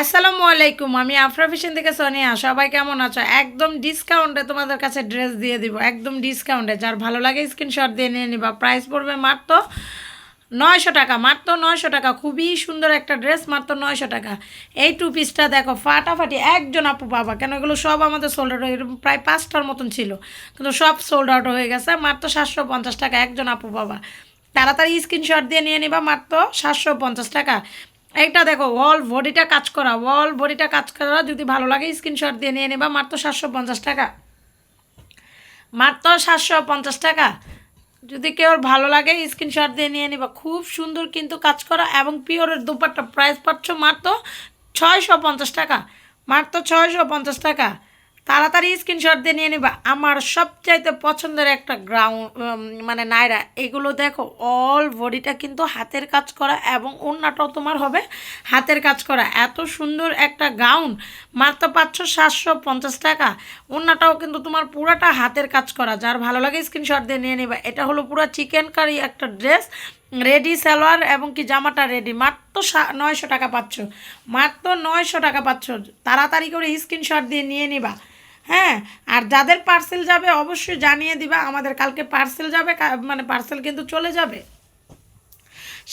আসসালামু আলাইকুম, আমি আফরা ফিশন থেকে সোনিয়া। সবাই কেমন আছো? একদম ডিসকাউন্টে তোমাদের কাছে ড্রেস দিয়ে দিব, একদম ডিসকাউন্টে যার ভালো লাগে স্ক্রিনশট দিয়ে নিয়ে নিবা। প্রাইস পড়বে মাত্র নয়শো টাকা, মাত্র নয়শো টাকা। খুবই সুন্দর একটা ড্রেস মাত্র নয়শো টাকা। এই টু পিসটা দেখো, ফাটাফাটি একজন আপু বাবা। কেন এগুলো সব আমাদের সোল্ড আউট এরকম প্রায় পাঁচটার মতন ছিল। কিন্তু সব সোল্ড আউট হয়ে গেছে, মাত্র সাতশো পঞ্চাশ টাকা একজন আপু পাবা তাড়াতাড়ি স্ক্রিনশট দিয়ে নিয়ে নিবা, মাত্র সাতশো পঞ্চাশ টাকা। এইটা দেখো অল বডিটা কাজ করা অল বডিটা কাজ করা, যদি ভালো লাগে স্ক্রিনশট দিয়ে নিয়ে নেবা, মাত্র সাতশো পঞ্চাশ টাকা। মাত্র সাতশো পঞ্চাশ টাকা। যদি কেউ ভালো লাগে স্ক্রিনশট দিয়ে নিয়ে নেবা, খুব সুন্দর কিন্তু কাজ করা এবং পিওরের দুপাট্টা প্রাইস পাচ্ছ মাত্র ছয়শো পঞ্চাশ টাকা। মাত্র ছয়শো পঞ্চাশ টাকা। তাড়াতাড়ি স্ক্রিনশট দিয়ে নিয়ে নিবা। আমার সবচাইতে পছন্দের একটা গ্রাউন্ড মানে নাইরা এগুলো দেখো অল বডিটা কিন্তু হাতের কাজ করা এবং অন্যটাও তোমার হবে হাতের কাজ করা। এত সুন্দর একটা গাউন মাত্র পাঁচশো সাতশো পঞ্চাশ টাকা। অন্যটাও কিন্তু তোমার পুরাটা হাতের কাজ করা। যার ভালো লাগে স্ক্রিনশট দিয়ে নিয়ে নিবা। এটা হলো পুরো চিকেন কারি একটা ড্রেস রেডি সালোয়ার এবং কি জামাটা রেডি মাত্র নয়শো টাকা পাচ্ছ। মাত্র নয়শো টাকা পাচ্ছ। তাড়াতাড়ি করে স্ক্রিনশট দিয়ে নিয়ে নিবা। হ্যাঁ আর যাদের পার্সেল যাবে অবশ্যই জানিয়ে দিবা, আমাদের কালকে পার্সেল যাবে মানে পার্সেল কিন্তু চলে যাবে।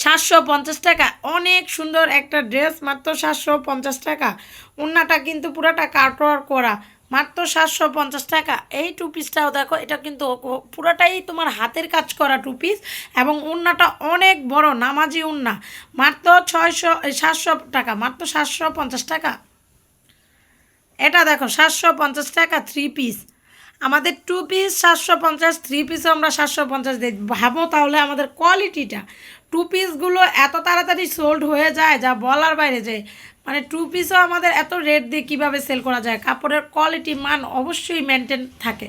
সাতশো পঞ্চাশ টাকা, অনেক সুন্দর একটা ড্রেস মাত্র সাতশো পঞ্চাশ টাকা। উন্নাটা কিন্তু পুরাটা কাটওয়ার করা, মাত্র সাতশো পঞ্চাশ টাকা। এই টু পিসটাও দেখো, এটা কিন্তু পুরাটাই তোমার হাতের কাজ করা টু পিস এবং উন্নাটা অনেক বড়, নামাজি উন্না, মাত্র ছয়শো সাতশো টাকা, মাত্র সাতশো পঞ্চাশ টাকা। এটা দেখো, সাতশো পঞ্চাশ টাকা থ্রি পিস আমাদের টু পিস সাতশো পঞ্চাশ থ্রি পিসও আমরা সাতশো পঞ্চাশ দিই ভাবো তাহলে আমাদের কোয়ালিটিটা টু পিসগুলো এত তাড়াতাড়ি সোল্ড হয়ে যায়, যা বলার বাইরে যায় মানে টু পিসও আমাদের এত রেট দিয়ে কীভাবে সেল করা যায়? কাপড়ের কোয়ালিটি মান অবশ্যই মেনটেন থাকে।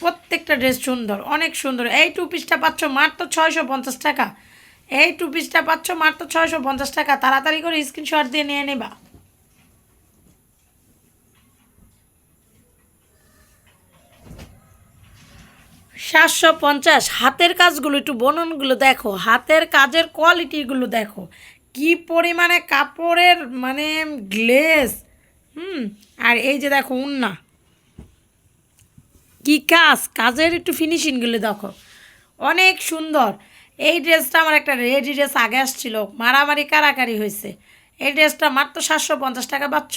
প্রত্যেকটা ড্রেস সুন্দর, অনেক সুন্দর। এই টু পিসটা পাচ্ছ মাত্র ছয়শো পঞ্চাশ টাকা। এই টু পিসটা পাচ্ছ মাত্র ছয়শো পঞ্চাশ টাকা। তাড়াতাড়ি করে স্ক্রিনশট দিয়ে নিয়ে নেবা। সাতশো পঞ্চাশ। হাতের কাজগুলো একটু বননগুলো দেখো। হাতের কাজের কোয়ালিটিগুলো দেখো। কি পরিমাণে কাপড়ের মানে গ্লেস হুম, আর এই যে দেখো উন্না। কি কাজ? কাজের একটু ফিনিশিংগুলো দেখো। অনেক সুন্দর। এই ড্রেসটা আমার একটা রেডি ড্রেস আগে আসছিল। মারামারি কারাকারি হয়েছে। এই ড্রেসটা মাত্র সাতশো পঞ্চাশ টাকা পাচ্ছ?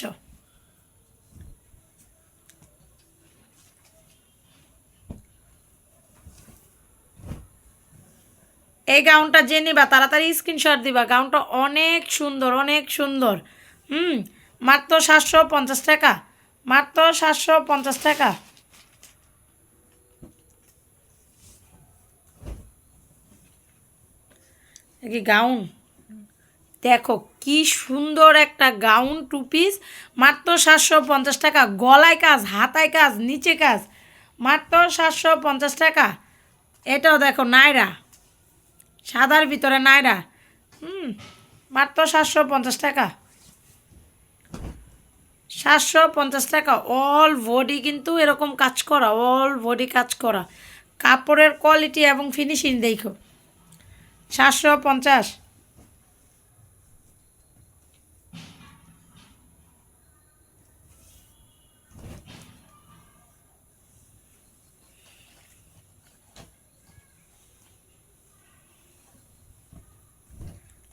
এই গাউনটা যে নিবা, তাড়াতাড়ি স্ক্রিনশট দিবা। গাউনটা অনেক সুন্দর অনেক সুন্দর। হুম, মাত্র সাতশো পঞ্চাশ টাকা, মাত্র সাতশো পঞ্চাশ টাকা। কি গাউন? দেখো, কি সুন্দর একটা গাউন টু পিস মাত্র সাতশো পঞ্চাশ টাকা। গলায় কাজ, হাতায় কাজ, নিচে কাজ, মাত্র সাতশো পঞ্চাশ টাকা। এটাও দেখো নাইরা সাদার ভিতরে নাইরা হুম, মাত্র সাতশো পঞ্চাশ টাকা। সাতশো পঞ্চাশ টাকা অল বডি কিন্তু এরকম কাজ করা অল বডি কাজ করা। কাপড়ের কোয়ালিটি এবং ফিনিশিং দেখো। সাতশো পঞ্চাশ।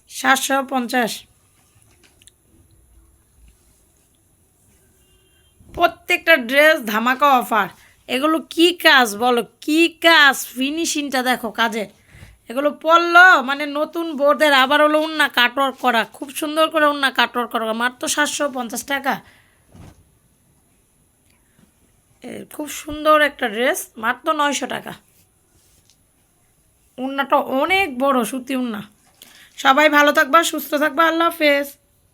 সাতশো পঞ্চাশ। প্রত্যেকটা ড্রেস ধামাকা অফার। এগুলো কি কাজ বলো? কি কাজ? ফিনিশিংটা দেখো কাজের। এগুলো পরলো মানে নতুন বোর্ডের আবার হলো উন্না কাটওয়ার্ক করা, খুব সুন্দর করে উন্না কাটওয়ার্ক করা মাত্র সাতশো পঞ্চাশ টাকা। খুব সুন্দর একটা ড্রেস, মাত্র নয়শো টাকা। উন্নাটা অনেক বড়, সুতি উন্না। সবাই ভালো থাকবা, সুস্থ থাকবা, আল্লাহ হাফেজ।